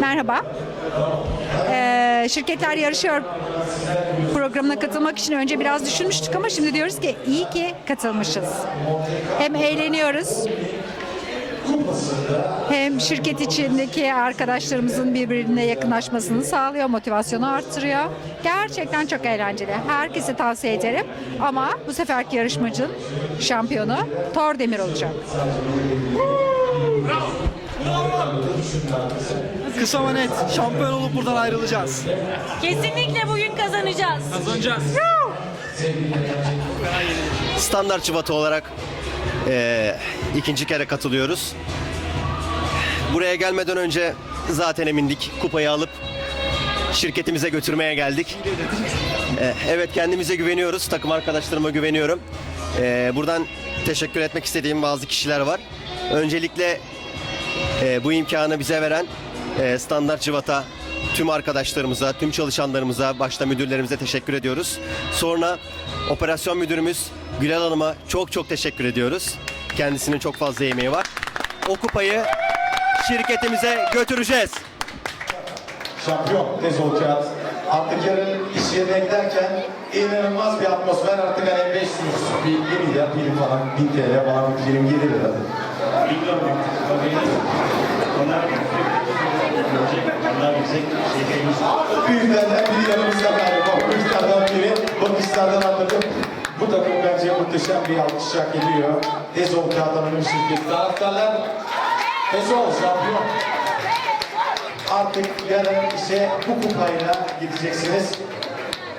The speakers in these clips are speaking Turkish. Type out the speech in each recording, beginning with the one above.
Merhaba. Ee, şirketler yarışıyor programına katılmak için önce biraz düşünmüştük ama şimdi diyoruz ki iyi ki katılmışız. Hem eğleniyoruz hem şirket içindeki arkadaşlarımızın birbirine yakınlaşmasını sağlıyor, motivasyonu arttırıyor. Gerçekten çok eğlenceli. Herkese tavsiye ederim. Ama bu seferki yarışmacının şampiyonu Thor Demir olacak. Kısa ve net şampiyon olup buradan ayrılacağız. Kesinlikle bugün kazanacağız. Kazanacağız. Standart Çıvatı olarak eee, ikinci kere katılıyoruz. Buraya gelmeden önce zaten emindik. Kupayı alıp şirketimize götürmeye geldik. Eee, evet kendimize güveniyoruz. Takım arkadaşlarıma güveniyorum. Eee, buradan teşekkür etmek istediğim bazı kişiler var. Öncelikle eee, bu imkanı bize veren eee, Standart Cıvata tüm arkadaşlarımıza, tüm çalışanlarımıza, başta müdürlerimize teşekkür ediyoruz. Sonra operasyon müdürümüz Gülal Hanım'a çok çok teşekkür ediyoruz. Kendisinin çok fazla emeği var. O kupayı şirketimize götüreceğiz. Şampiyon tez kağıt. Artık yarın iş yerine giderken inanılmaz bir atmosfer artık hani 500 bir 1 milyar prim falan 1000 TL falan bir prim gelir herhalde. Büyüklerden biri yanımızda galiba. Büyüklerden biri bakışlardan anladım. Bu takım bence muhteşem bir alkış hak ediyor. Tezol Kağıt Anonim Şirketi. Taraftarlar Tezol şampiyon. Artık yarın işe bu kupayla gideceksiniz.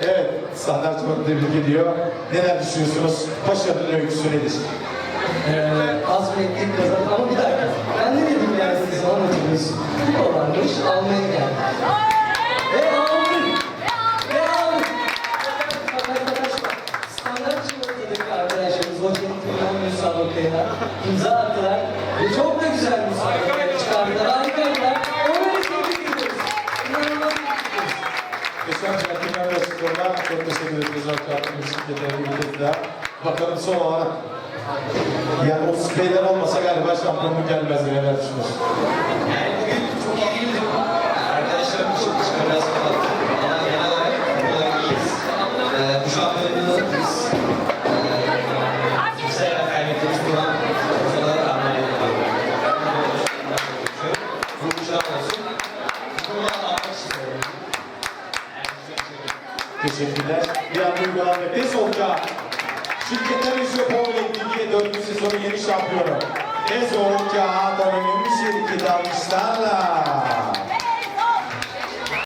Evet, standart tebrik ediyor. Neler düşünüyorsunuz? Başarının öyküsü nedir? Ee, azmettik kazandık ama bir dakika. Ben ne dedim yani siz anlatıyorsunuz. Bu varmış, almaya geldim. Ve aldım. Ve aldım. Arkadaşlar, standart çikolatadaki arkadaşlarımız o centilmen müsabakaya imza attılar. Ve çok da güzel müsabakaya çıkardılar. Harikaydılar. Onları tebrik ediyoruz. İnanılmaz tebrik ediyoruz. Spor'da çok teşekkür ederiz. Arkadaşlar, şirketleri birlikte. Bakalım son olarak yani o spreyler olmasa galiba şampiyonluk gelmezdi. Neler düşünüyorsunuz? Arkadaşlarım için biraz kapattım. Ama genel olarak olarak iyiyiz. Ee, bu şampiyonluğu biz eee kimseyle kaybettiğimiz kuran ortalara rağmen yapıyoruz. Bu kuşak olsun. Bunu almak istiyorum. Teşekkürler. Bir an uygulandı. Tez olacağı. Şirketler Yüzü Bowling Ligi 4. sezonu yeni şampiyonu. Tez olacağı anonim şirketi almışlarla.